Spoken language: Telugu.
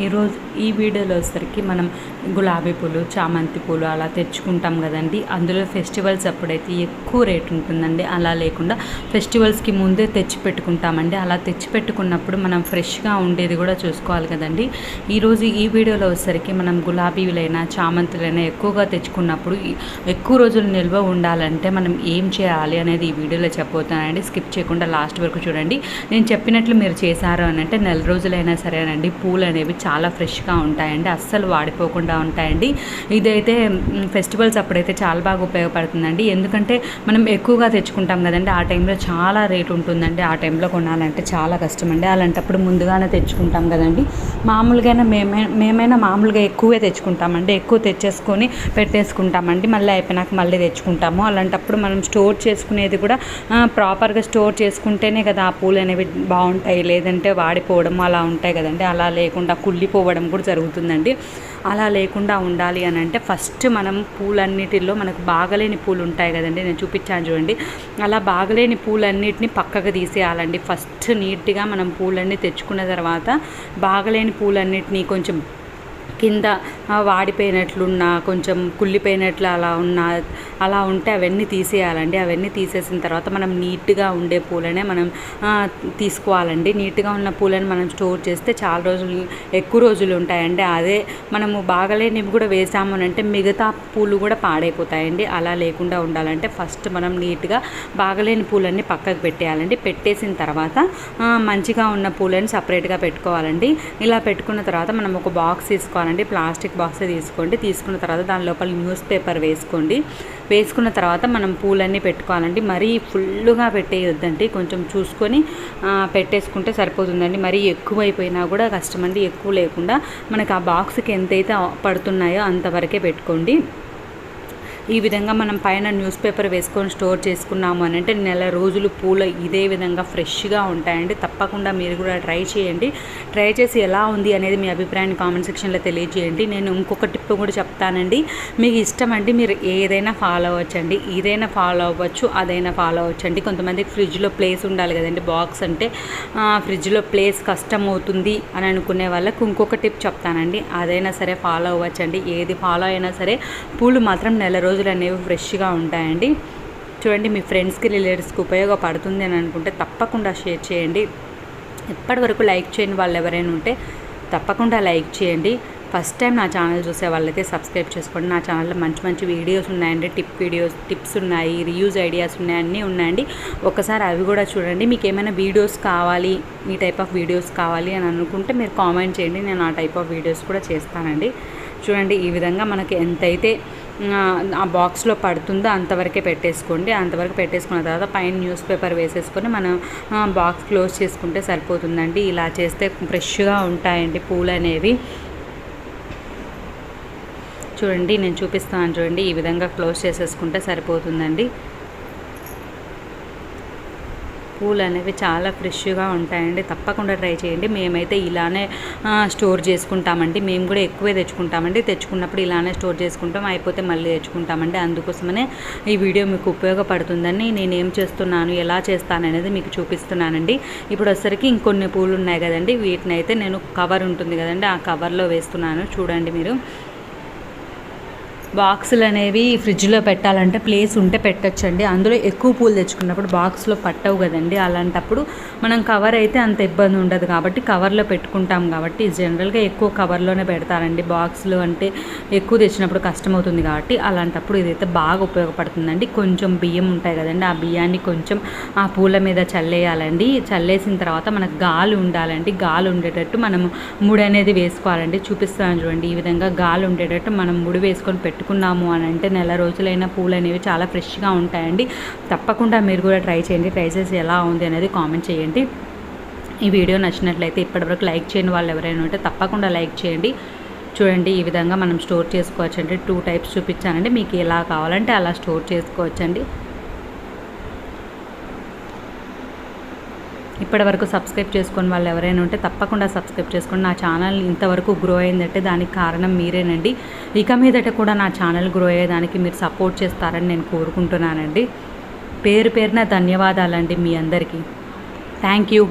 ఈరోజు ఈ వీడియోలో వచ్చేసరికి మనం గులాబీ పూలు చామంతి పూలు అలా తెచ్చుకుంటాం కదండి. అందులో ఫెస్టివల్స్ అప్పుడైతే ఎక్కువ రేట్ ఉంటుందండి. అలా లేకుండా ఫెస్టివల్స్కి ముందే తెచ్చి పెట్టుకుంటామండి. అలా తెచ్చి పెట్టుకున్నప్పుడు మనం ఫ్రెష్గా ఉండేది కూడా చూసుకోవాలి కదండి. ఈరోజు ఈ వీడియోలో వచ్చేసరికి మనం గులాబీలైనా చామంతులైనా ఎక్కువగా తెచ్చుకున్నప్పుడు ఎక్కువ రోజులు నిల్వ ఉండాలంటే మనం ఏం చేయాలి అనేది ఈ వీడియోలో చెప్పబోతానండి స్కిప్ చేయకుండా లాస్ట్ వరకు చూడండి. నేను చెప్పినట్లు మీరు చేశారు అని అంటే నెల రోజులైనా సరేనండి. పూలు అనేవి చాలా ఫ్రెష్గా ఉంటాయండి అస్సలు వాడిపోకుండా ఉంటాయండి. ఇదైతే ఫెస్టివల్స్ అప్పుడైతే చాలా బాగా ఉపయోగపడుతుందండి. ఎందుకంటే మనం ఎక్కువగా తెచ్చుకుంటాం కదండి ఆ టైంలో చాలా రేట్ ఉంటుందండి. ఆ టైంలో కొనాలంటే చాలా కష్టం అండి అలాంటప్పుడు ముందుగానే తెచ్చుకుంటాం కదండి. మామూలుగానే మేమే మేమైనా మామూలుగా ఎక్కువే తెచ్చుకుంటామండి. ఎక్కువ తెచ్చేసుకొని పెట్టేసుకుంటామండి. మళ్ళీ అయిపోయినాక మళ్ళీ తెచ్చుకుంటాము. అలాంటప్పుడు మనం స్టోర్ చేసుకునేది కూడా ప్రాపర్గా స్టోర్ చేసుకుంటేనే కదా ఆ పూలు అనేవి బాగుంటాయి. లేదంటే వాడిపోవడం అలా ఉంటాయి కదండి. అలా లేకుండా కుళ్ళిపోవడం కూడా జరుగుతుందండి. అలా లేకుండా ఉండాలి అని అంటే ఫస్ట్ మనం పూలన్నిటిలో మనకు బాగలేని పూలు ఉంటాయి కదండి. నేను చూపించాను చూడండి. అలా బాగలేని పూలన్నిటిని పక్కకు తీసేయాలండి. ఫస్ట్ నీట్గా మనం పూలన్నీ తెచ్చుకున్న తర్వాత బాగలేని పూలన్నిటిని కొంచెం కింద ఆ, వాడిపోయినట్లున్నా కొంచెం కుళ్ళిపోయినట్లు అలా ఉన్న అలా ఉంటే అవన్నీ తీసేయాలండి. అవన్నీ తీసేసిన తర్వాత మనం నీట్గా ఉండే పూలనే మనం తీసుకోవాలండి. నీట్గా ఉన్న పూలను మనం స్టోర్ చేస్తే చాలా రోజులు ఎక్కువ రోజులు ఉంటాయండి. అదే మనము బాగలేనివి కూడా వేసాము అంటే మిగతా పూలు కూడా పాడైపోతాయండి. అలా లేకుండా ఉండాలంటే ఫస్ట్ మనం నీట్గా బాగలేని పూలన్నీ పక్కకు పెట్టేయాలండి. పెట్టేసిన తర్వాత మంచిగా ఉన్న పూలని సపరేట్గా పెట్టుకోవాలండి. ఇలా పెట్టుకున్న తర్వాత మనం ఒక బాక్స్ తీసుకోవాలండి. ప్లాస్టిక్ బాక్స్ తీసుకోండి. తీసుకున్న తర్వాత దాని లోపల న్యూస్ పేపర్ వేసుకోండి. వేసుకున్న తర్వాత మనం పూలన్నీ పెట్టుకోవాలండి. మరీ ఫుల్గా పెట్టేయొద్దండి. కొంచెం చూసుకొని పెట్టేసుకుంటే సరిపోతుందండి. మరీ ఎక్కువైపోయినా కూడా కష్టమండి. ఎక్కువ లేకుండా మనకి ఆ బాక్స్కి ఎంతైతే పడుతున్నాయో అంతవరకే పెట్టుకోండి. ఈ విధంగా మనం పైన న్యూస్ పేపర్ వేసుకొని స్టోర్ చేసుకున్నాము అని అంటే నెల రోజులు పూలు ఇదే విధంగా ఫ్రెష్గా ఉంటాయండి. తప్పకుండా మీరు కూడా ట్రై చేయండి. ట్రై చేసి ఎలా ఉంది అనేది మీ అభిప్రాయాన్ని కామెంట్ సెక్షన్లో తెలియజేయండి. నేను ఇంకొకటి టిప్ కూడా చెప్తానండి. మీకు ఇష్టం అండి మీరు ఏదైనా ఫాలో అవ్వచ్చండి. ఇదైనా ఫాలో అవ్వచ్చు అదైనా ఫాలో అవ్వచ్చు అండి కొంతమందికి ఫ్రిడ్జ్లో ప్లేస్ ఉండాలి కదండి బాక్స్ అంటే. ఫ్రిడ్జ్లో ప్లేస్ కష్టం అవుతుంది అని అనుకునే వాళ్ళకు ఇంకొక టిప్ చెప్తానండి. అదైనా సరే ఫాలో అవ్వచ్చండి. ఏది ఫాలో అయినా సరే పూలు మాత్రం నెల రోజులు అనేవి ఫ్రెష్గా ఉంటాయండి. చూడండి మీ ఫ్రెండ్స్కి రిలేటివ్స్కి ఉపయోగపడుతుంది అని అనుకుంటే తప్పకుండా షేర్ చేయండి. ఇప్పటివరకు లైక్ చేయని వాళ్ళు ఎవరైనా ఉంటే తప్పకుండా లైక్ చేయండి. ఫస్ట్ టైం నా ఛానల్ చూసే వాళ్ళైతే సబ్స్క్రైబ్ చేసుకోండి. నా ఛానల్లో మంచి మంచి వీడియోస్ ఉన్నాయండి. టిప్ వీడియోస్ టిప్స్ ఉన్నాయి రియూజ్ ఐడియాస్ ఉన్నాయి అన్నీ ఉన్నాయండి. ఒకసారి అవి కూడా చూడండి. మీకు ఏమైనా వీడియోస్ కావాలి ఈ టైప్ ఆఫ్ వీడియోస్ కావాలి అని అనుకుంటే మీరు కామెంట్ చేయండి. నేను ఆ టైప్ ఆఫ్ వీడియోస్ కూడా చేస్తానండి. చూడండి ఈ విధంగా మనకి ఎంతైతే ఆ, బాక్స్లో పడుతుందో అంతవరకే పెట్టేసుకోండి. అంతవరకు పెట్టేసుకున్న తర్వాత పైన న్యూస్ పేపర్ వేసేసుకొని మనం బాక్స్ క్లోజ్ చేసుకుంటే సరిపోతుందండి. ఇలా చేస్తే ఫ్రెష్గా ఉంటాయండి పూలు అనేవి. చూడండి నేను చూపిస్తాను చూడండి. ఈ విధంగా క్లోజ్ చేసేసుకుంటే సరిపోతుందండి. పూలు అనేవి చాలా ఫ్రెష్గా ఉంటాయండి. తప్పకుండా ట్రై చేయండి. మేమైతే ఇలానే స్టోర్ చేసుకుంటామండి. మేము కూడా ఎక్కువే తెచ్చుకుంటామండి. తెచ్చుకున్నప్పుడు ఇలానే స్టోర్ చేసుకుంటాం. అయిపోతే మళ్ళీ తెచ్చుకుంటామండి. అందుకోసమనే ఈ వీడియో మీకు ఉపయోగపడుతుందని నేను ఏం చేస్తున్నాను ఎలా చేస్తాను అనేది మీకు చూపిస్తున్నానండి. ఇప్పుడు వచ్చరికి ఇంకొన్ని పూలు ఉన్నాయి కదండి. వీటిని అయితే నేను కవర్ ఉంటుంది కదండి. ఆ కవర్లో వేస్తున్నాను. చూడండి మీరు. బాక్సులు అనేవి ఫ్రిడ్జ్లో పెట్టాలంటే ప్లేస్ ఉంటే పెట్టొచ్చండి. అందులో ఎక్కువ పూలు తెచ్చుకున్నప్పుడు బాక్స్లో పట్టవు కదండి. అలాంటప్పుడు మనం కవర్ అయితే అంత ఇబ్బంది ఉండదు కాబట్టి కవర్లో పెట్టుకుంటాం కాబట్టి జనరల్గా ఎక్కువ కవర్లోనే పెడతారండి. బాక్సులు అంటే ఎక్కువ తెచ్చినప్పుడు కష్టమవుతుంది కాబట్టి అలాంటప్పుడు ఇదైతే బాగా ఉపయోగపడుతుందండి. కొంచెం బియ్యం ఉంటాయి కదండి. ఆ బియ్యాన్ని కొంచెం ఆ పూల మీద చల్లేయాలండి. చల్లేసిన తర్వాత మనకు గాలి ఉండాలండి. గాలి ఉండేటట్టు మనం ముడి అనేది వేసుకోవాలండి. చూపిస్తాను చూడండి. ఈ విధంగా గాలి ఉండేటట్టు మనం ముడి వేసుకొని పెట్టుకున్నాము అని అంటే నెల రోజులైన పూలు అనేవి చాలా ఫ్రెష్గా ఉంటాయండి. తప్పకుండా మీరు కూడా ట్రై చేయండి. ప్రైసెస్ ఎలా ఉంది అనేది కామెంట్ చేయండి. ఈ వీడియో నచ్చినట్లయితే ఇప్పటివరకు లైక్ చేయని వాళ్ళు ఎవరైనా ఉంటే తప్పకుండా లైక్ చేయండి. చూడండి ఈ విధంగా మనం స్టోర్ చేసుకోవచ్చండి. టూ టైప్స్ చూపించానండి. మీకు ఎలా కావాలంటే అలా స్టోర్ చేసుకోవచ్చండి. ఇప్పటివరకు సబ్స్క్రైబ్ చేసుకొని వాళ్ళు ఎవరైనా ఉంటే తప్పకుండా సబ్స్క్రైబ్ చేసుకోండి. నా ఛానల్ ఇంతవరకు గ్రో అయిందంటే దానికి కారణం మీరేనండి. ఇక మీదట కూడా నా ఛానల్ గ్రో అయ్యేదానికి మీరు సపోర్ట్ చేస్తారని నేను కోరుకుంటున్నానండి. పేరు పేరున ధన్యవాదాలండి మీ అందరికీ. Thank you